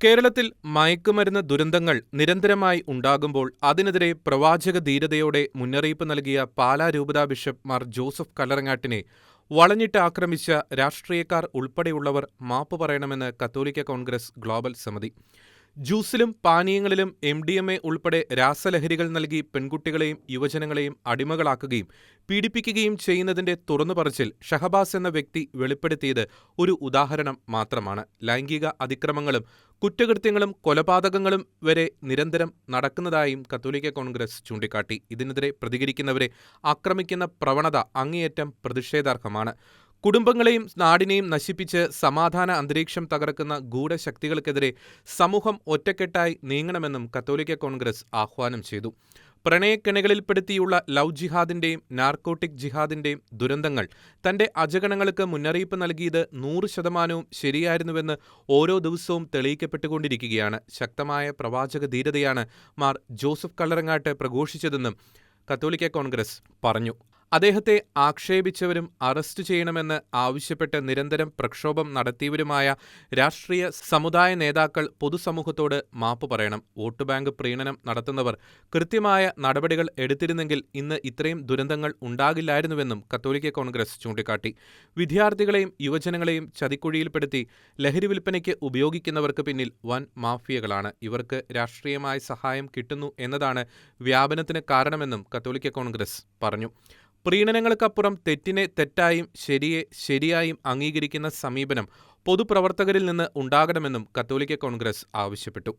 കേരളത്തിൽ മയക്കുമരുന്ന് ദുരന്തങ്ങൾ നിരന്തരമായി ഉണ്ടാകുമ്പോൾ അതിനെതിരെ പ്രവാചക ധീരതയോടെ മുന്നറിയിപ്പ് നൽകിയ പാലാ രൂപതാ ബിഷപ്പ് മാർ ജോസഫ് കല്ലറങ്ങാട്ടിനെ വളഞ്ഞിട്ട് ആക്രമിച്ച രാഷ്ട്രീയക്കാർ ഉൾപ്പെടെയുള്ളവർ മാപ്പ് പറയണമെന്ന് കത്തോലിക്ക കോൺഗ്രസ് ഗ്ലോബൽ സമിതി. ജ്യൂസിലും പാനീയങ്ങളിലും എം ഡി എം എ ഉൾപ്പെടെ രാസലഹരികൾ നൽകി പെൺകുട്ടികളെയും യുവജനങ്ങളെയും അടിമകളാക്കുകയും പീഡിപ്പിക്കുകയും ചെയ്യുന്നതിന്റെ തുറന്നുപറച്ചിൽ ഷഹബാസ് എന്ന വ്യക്തി വെളിപ്പെടുത്തിയത് ഒരു ഉദാഹരണം മാത്രമാണ്. ലൈംഗിക അതിക്രമങ്ങളും കുറ്റകൃത്യങ്ങളും കൊലപാതകങ്ങളും വരെ നിരന്തരം നടക്കുന്നതായും കത്തോലിക്ക കോൺഗ്രസ് ചൂണ്ടിക്കാട്ടി. ഇതിനെതിരെ പ്രതികരിക്കുന്നവരെ ആക്രമിക്കുന്ന പ്രവണത അങ്ങേയറ്റം പ്രതിഷേധാർഹമാണ്. കുടുംബങ്ങളെയും നാടിനെയും നശിപ്പിച്ച് സമാധാന അന്തരീക്ഷം തകർക്കുന്ന ഗൂഢശക്തികൾക്കെതിരെ സമൂഹം ഒറ്റക്കെട്ടായി നീങ്ങണമെന്നും കത്തോലിക്ക കോൺഗ്രസ് ആഹ്വാനം ചെയ്തു. പ്രണയക്കിണകളിൽപ്പെടുത്തിയുള്ള ലവ് ജിഹാദിന്റെയും നാർക്കോട്ടിക് ജിഹാദിന്റെയും ദുരന്തങ്ങൾ തന്റെ അജഗണങ്ങൾക്ക് മുന്നറിയിപ്പ് നൽകിയത് നൂറ് ശതമാനവും ശരിയായിരുന്നുവെന്ന് ഓരോ ദിവസവും തെളിയിക്കപ്പെട്ടുകൊണ്ടിരിക്കുകയാണ്. ശക്തമായ പ്രവാചക ധീരതയാണ് മാർ ജോസഫ് കള്ളറങ്ങാട്ട് പ്രഘോഷിച്ചതെന്നും കത്തോലിക്ക കോൺഗ്രസ് പറഞ്ഞു. അദ്ദേഹത്തെ ആക്ഷേപിച്ചവരും അറസ്റ്റ് ചെയ്യണമെന്ന് ആവശ്യപ്പെട്ട് നിരന്തരം പ്രക്ഷോഭം നടത്തിയവരുമായ രാഷ്ട്രീയ സമുദായ നേതാക്കൾ പൊതുസമൂഹത്തോട് മാപ്പ് പറയണം. വോട്ട് ബാങ്ക് പ്രീണനം നടത്തുന്നവർ കൃത്യമായ നടപടികൾ എടുത്തിരുന്നെങ്കിൽ ഇന്ന് ഇത്രയും ദുരന്തങ്ങൾ ഉണ്ടാകില്ലായിരുന്നുവെന്നും കത്തോലിക്ക കോൺഗ്രസ് ചൂണ്ടിക്കാട്ടി. വിദ്യാർത്ഥികളെയും യുവജനങ്ങളെയും ചതിക്കുഴിയിൽപ്പെടുത്തി ലഹരി വിൽപ്പനയ്ക്ക് ഉപയോഗിക്കുന്നവർക്ക് പിന്നിൽ വൻ മാഫിയകളാണ്. ഇവർക്ക് രാഷ്ട്രീയമായ സഹായം കിട്ടുന്നു എന്നതാണ് വ്യാപനത്തിന് കാരണമെന്നും കത്തോലിക്ക കോൺഗ്രസ് പറഞ്ഞു. പ്രീണനങ്ങൾക്കപ്പുറം തെറ്റിനെ തെറ്റായും ശരിയെ ശരിയായും അംഗീകരിക്കുന്ന സമീപനം പൊതുപ്രവർത്തകരിൽ നിന്ന് ഉണ്ടാകണമെന്നും കത്തോലിക്ക കോൺഗ്രസ് ആവശ്യപ്പെട്ടു.